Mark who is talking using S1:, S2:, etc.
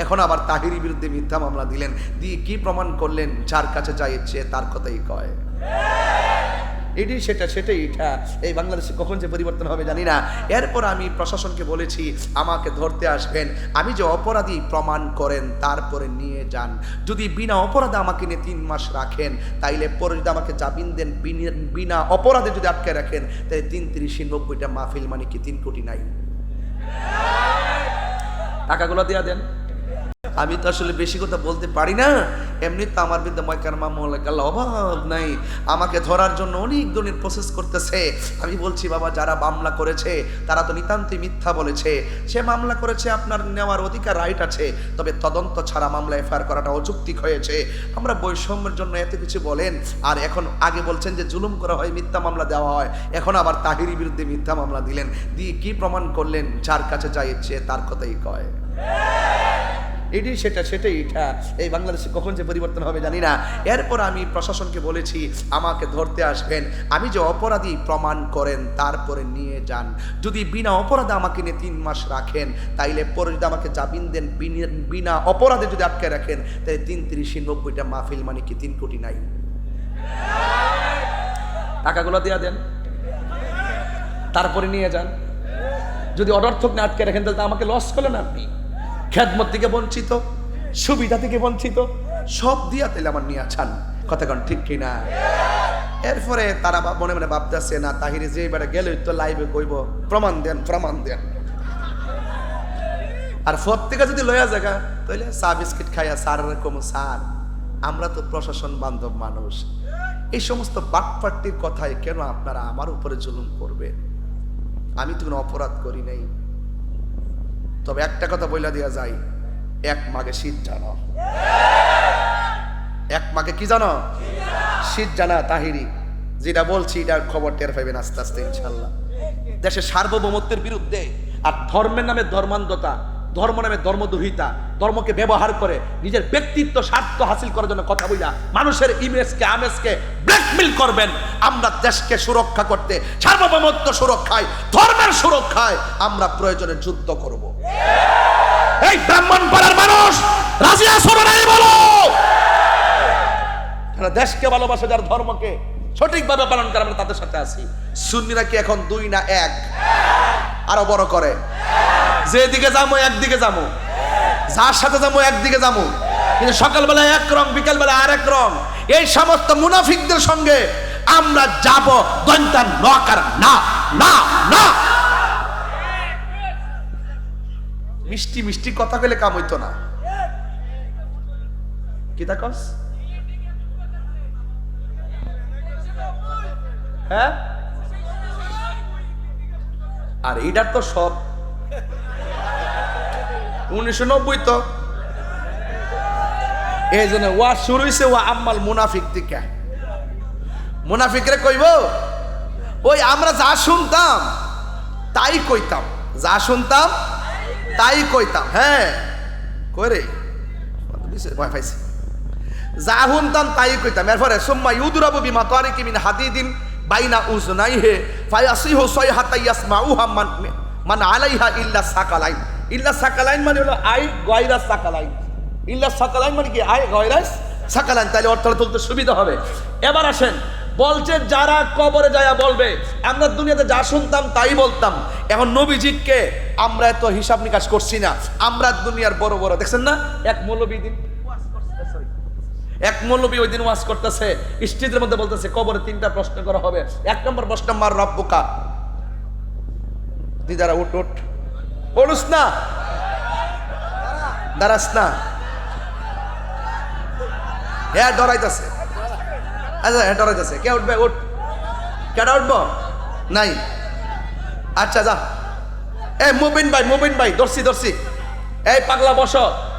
S1: এখন আবার তাহিরি বিরুদ্ধে মিথ্যা মামলা দিলেন। দিয়ে কি প্রমাণ করলেন? যার কাছে যা ইচ্ছে, তার কথাই কয়। এটি সেটা, সেটাই এটা। এই বাংলাদেশে কখন যে পরিবর্তন হবে জানি না। এরপর আমি প্রশাসনকে বলেছি, আমাকে ধরতে আসবেন। আমি যে অপরাধী, প্রমাণ করেন, তারপরে নিয়ে যান। যদি বিনা অপরাধে আমাকে নিয়ে তিন মাস রাখেন, তাইলে পরে যদি আমাকে জামিন দেন, বিনি- অপরাধে যদি আটকে রাখেন তাহলে তিন তিরিশে নব্বইটা মাহফিল মানে কি তিন কোটি নাই। টাকাগুলো দেয়া দেন। আমি তো আসলে বেশি কথা বলতে পারি না। এমনি তো আমার বিদ্যা ময়কার মামলাকাল অভাব নাই। আমাকে ধরার জন্য অনেক ধরনের প্রসেস করতেছে। আমি বলছি, বাবা, যারা মামলা করেছে, তারা তো নিতান্তই মিথ্যা বলেছে। সে মামলা করেছে আপনার নেওয়ার অধিকার রাইট আছে। তবে তদন্ত ছাড়া মামলা এফআইআর করাটা অযৌক্তিক হয়েছে। আমরা বৈষম্যের জন্য এত কিছু বলেন। আর এখন আগে বলছেন যে জুলুম করা হয়, মিথ্যা মামলা দেওয়া হয়। এখন আবার তাহিরি বিরুদ্ধে মিথ্যা মামলা দিলেন। দিয়ে কি প্রমাণ করলেন? যার কাছে যাইছে তার কথাই কয়। এটি, সেটা, সেটাই, এটা। এই বাংলাদেশে কখন যে পরিবর্তন হবে জানি না। এরপর আমি প্রশাসনকে বলেছি, আমাকে ধরতে আসবেন। আমি যে অপরাধী প্রমাণ করেন, তারপরে নিয়ে যান। যদি বিনা অপরাধে আমাকে নিয়ে তিন মাস রাখেন, তাইলে পরে যদি আমাকে জামিন দেন, বিনি- অপরাধে যদি আটকে রাখেন তাহলে তিন তিরিশে নব্বইটা মাহফিল মানে কি তিন কোটি নাই? টাকাগুলো দেয়া দেন। তারপরে নিয়ে যান। যদি অনর্থক না আটকে রাখেন, তাহলে আমাকে লস করলেন আপনি। খেদমত থেকে বঞ্চিত, সুবিধা থেকে বঞ্চিত, সব দিয়া তাহলে আমার নিয়ে আছান কথা কন ঠিক কিনা? এরপরে তারা মনে মনে ভাবতেছে, না, তাহিরে যে এবারে গেলে তো লাইভে কইব। প্রমাণ দেন প্রমাণ দেন। আর প্রত্যেকে যদি লয়া জায়গা তাহলে চা বিস্কিট খাইয়া সার এরকম সার আমরা তো প্রশাসন বান্ধব মানুষ। এই সমস্ত বাটপাট্টির কথায় কেন আপনারা আমার উপরে জুলুম করবেন? আমি তো কোনো অপরাধ করি নাই। তবে একটা কথা বইলা দেওয়া যায় এক মাকে শীত জানো। এক মাকে কি জানো? শীত জানা তাহিরি, যেটা বলছি এটার খবর টের পাইবেন আস্তে আস্তে, ইনশাল্লাহ। দেশের সার্বভৌমত্বের বিরুদ্ধে আর ধর্মের নামে ধর্মান্ধতা ধর্ম নামে ধর্মদুহিতা, ধর্মকে ব্যবহার করে নিজের ব্যক্তিত্ব, স্বার্থ হাসিল করার জন্য কথা বইলা মানুষের ইমেজকে, আমেজকে ব্ল্যাকমেল করবেন। আমরা দেশকে সুরক্ষা করতে, সার্বভৌমত্ব সুরক্ষায়, ধর্মের সুরক্ষায় আমরা প্রয়োজনে যুদ্ধ করব। এই ব্রাহ্মণ পাড়ার মানুষ, রাজি আসো বলো? যারা দেশকে ভালোবাসে, যার ধর্মকে সঠিকভাবে পালন করে, আমরা তাদের সাথে আছি। সুন্নিরা কি এখন দুই না এক? আরও বড় করে। যেদিকে যাব একদিকে যাব যার সাথে যাব একদিকে যাব কিন্তু সকালবেলা এক রং, বিকালবেলা আর এক রং। এই সমস্ত মুনাফিকদের সঙ্গে আমরা যাব দন্তা নকার না না না। মিষ্টি মিষ্টি কথা কইলে কাম হইতো না। কি তা কস? হ্যাঁ? আর এইটার তো সব উনিশশো নব্বই তো। এই জন্য ওয়া শুরু হয়েছে ওয়া আম্মাল মুনাফিক থেকে মুনাফিকরে কইব, ওই আমরা যা শুনতাম, তাই কইতাম। যা শুনতাম, তাই কইতাম। হ্যাঁ ভয় পাইছে। যা শুনতাম, তাই কইতাম। এরপরে, সুম্মা ইউদুরাবু বিমা তারিকি মিন হাদিদিন বাইনা উজনাইহে ফায়াসিহু সাইহাতা ইয়াসমাউহা মান মান আলাইহা ইল্লা সাকালাইন। ইল্লা সাকালাইন মানে হলো আই গয়রা সাকালাইন। ইল্লা সাকালাইন মানে কি? আই গয়রা সাকালাইন। তাহলে অর্থটা তুলতে সুবিধা হবে। এবার আসেন, বলছে, যারা কবরে যায়া বলবে, আমরা দুনিয়াতে যা শুনতাম তাই বলতাম। এখন নবীজিকে আমরা এত হিসাব নিকাশ করছি না। আমরা দুনিয়ার বড় বড়, দেখছেন না? এক মৌলবী দিন এক মৌলবী ওই দিন ওয়াজ করতেছে স্টেজের মধ্যে বলতেছে, কবরে তিনটা প্রশ্ন করা হবে। এক নম্বর প্রশ্ন, মার রব্বুকা। দিদারা, উঠ উঠ। পড়ুস না। দাঁড়াস না। হ্যাঁ ডরাইতেছে। আচ্ছা হ্যাঁ ডরাইতেছে। কে উঠবে? উঠ। কেটা উঠবো? নাই। আচ্ছা যা। এ, মুবিন ভাই মুবিন ভাই দর্শি দর্শি এই পাগলা বসো।